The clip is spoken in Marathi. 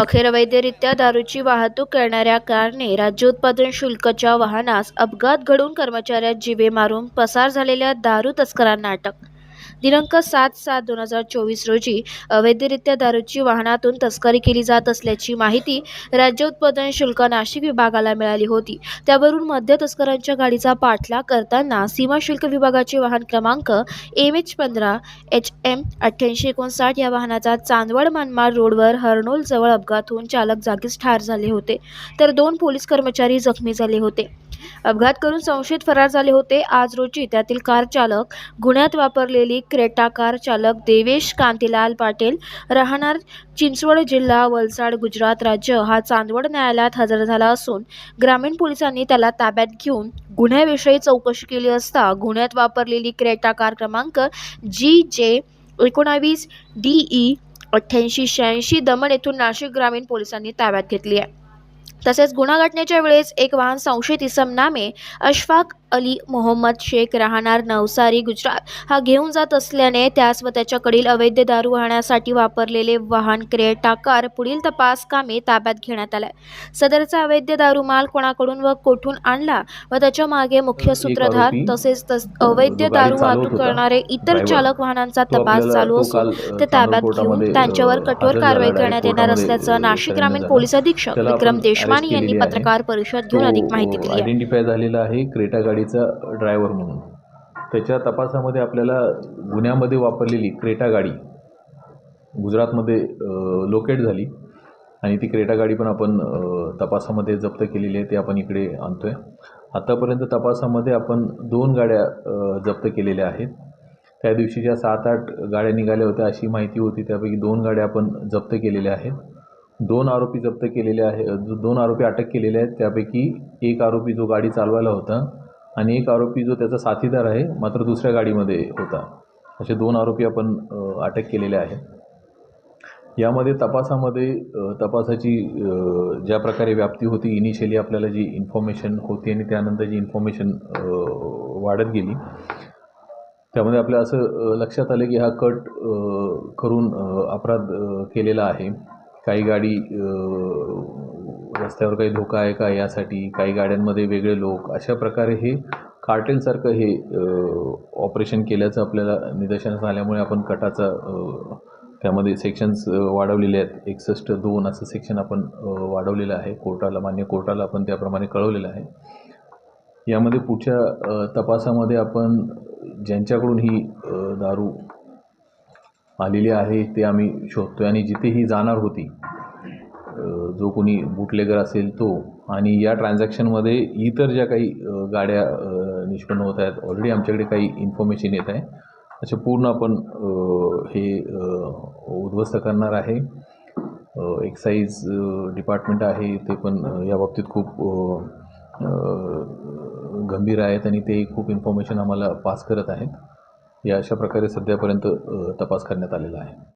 अखेर अवैधरित्या दारूची वाहतूक करणाऱ्या कारने राज्य उत्पादन शुल्कच्या वाहनास अपघात घडून कर्मचाऱ्यात जीवे मारून पसार झालेल्या दारू तस्करांना अटक दिनांक सात सात दोन हजार चोवीस रोजी अवैधरित्या दारूची वाहनातून तस्करी केली जात असल्याची माहिती राज्य उत्पादन शुल्क नाशिक विभागाला मिळाली होती. त्यावरून मध्य तस्करांच्या गाडीचा पाठलाग करताना सीमा शुल्क विभागाचे वाहन क्रमांक एम एच पंधरा एच एम अठ्ठ्याऐंशी एकोणसाठ या वाहनाचा चांदवड मनमाड रोडवर हर्नोलजवळ अपघात होऊन चालक जागीच ठार झाले होते. तर दोन पोलीस कर्मचारी जखमी झाले होते. अपघात करून संशयित फरार झाले होते. आज रोजी त्यातील कार चालक गुन्ह्यात वापरलेली क्रेटा क्रेटाकार चालक देवेश कांतीलाल पाटील राहणार चिंचवड जिल्हा वलसाड गुजरात राज्य. हा चांदवड न्यायालयात हजर झाला असून ग्रामीण पोलिसांनी त्याला ताब्यात घेऊन गुन्ह्याविषयी चौकशी केली असता गुन्ह्यात वापरलेली क्रेटाकार क्रमांक जी जे एकोणावीस डी ई अठ्ठ्याऐंशी शहाऐंशी दमण येथून नाशिक ग्रामीण पोलिसांनी ताब्यात घेतली आहे. तसेच गुन्हा घटनेच्या वेळेस एक वाहन संशयित इसम नामे अशफाक अली मोहम्मद शेख राहणार नवसारी गुजरात. हा घेऊन जात असल्याने त्यास व त्याच्याकडील अवैध दारू वाहण्यासाठी वापरलेले वाहन क्रेटा कार पुढील तपास कामे ताब्यात घेण्यात आलाय. सदरचा अवैध दारू माल कोणाकडून व कोठून आणला व त्याच्यामागे मुख्य सूत्रधार तसेच अवैध दारू वाहतूक होता, करणारे इतर चालक वाहनांचा तपास चालू असून ते ताब्यात घेऊन त्यांच्यावर कठोर कारवाई करण्यात. येणार असल्याचं नाशिक ग्रामीण पोलीस. अधीक्षक विक्रम देशमानी यांनी. पत्रकार परिषद घेऊन अधिक माहिती दिली आहे. आयडेंटिफाय झालेला आहे. क्रेटा गाडीचा ड्रायव्हर म्हणून. त्याच्या तपासामध्ये आपल्याला गुन्ह्यामध्ये वापरलेली क्रेटा गाडी गुजरातमध्ये लोकेट झाली आणि ती क्रेटा गाडी पण आपण तपासामध्ये जप्त केलेली आहे ते आपण इकडे आणतो आहे आत्तापर्यंत तपासामध्ये आपण दोन गाड्या जप्त केलेल्या आहेत. त्या दिवशी ज्या सात आठ गाड्या निघाल्या होत्या अशी माहिती होती त्यापैकी दोन गाड्या आपण जप्त केलेल्या आहेत. दोन आरोपी जप्त केलेले आहे जो दोन आरोपी अटक केलेले आहेत. त्यापैकी एक आरोपी जो गाडी चालवायला होता आणि एक आरोपी जो त्याचा साथीदार आहे मात्र दुसऱ्या गाडीमध्ये होता. असे दोन आरोपी आपण अटक केलेले आहेत. यामध्ये तपासामध्ये तपासाची ज्या प्रकारे व्याप्ती होती इनिशियली आपल्याला जी इन्फॉर्मेशन होती आणि त्यानंतर जी इन्फॉर्मेशन वाढत गेली त्यामध्ये आपल्या असं लक्षात आलं की हा कट करून अपराध केलेला आहे. काही गाडी रस्त्यावर काही धोका आहे का? यासाठी काही गाड्यांमध्ये वेगळे लोक. अशा प्रकारे हे कार्टेलसारखं हे ऑपरेशन केल्याचं आपल्याला निदर्शनास आल्यामुळे आपण कटाचा त्यामध्ये सेक्शन्स वाढवलेले आहेत. एकसष्ट दोन असं सेक्शन आपण वाढवलेलं आहे. कोर्टाला मान्य कोर्टाला आपण त्याप्रमाणे कळवलेलं आहे. यामध्ये पुढच्या तपासामध्ये आपण ज्यांच्याकडून ही दारू आलेली आहे ते आम्ही शोधतो आहे आणि जिथे ही जाणार होती जो कोणी बुटलेगर असेल तो. आणि या ट्रान्झॅक्शनमध्ये इतर ज्या काही गाड्या निष्पन्न होत आहेत ऑलरेडी आमच्याकडे काही इन्फॉर्मेशन येत आहे. असे पूर्ण आपण हे उद्ध्वस्त करणार आहे. एक्साईज डिपार्टमेंट आहे ते पण या बाबतीत खूप गंभीर आहेत आणि ते खूप इन्फॉर्मेशन आम्हाला पास करत आहेत. या अशा प्रकारे सध्यापर्यंत तपास करण्यात आलेला आहे.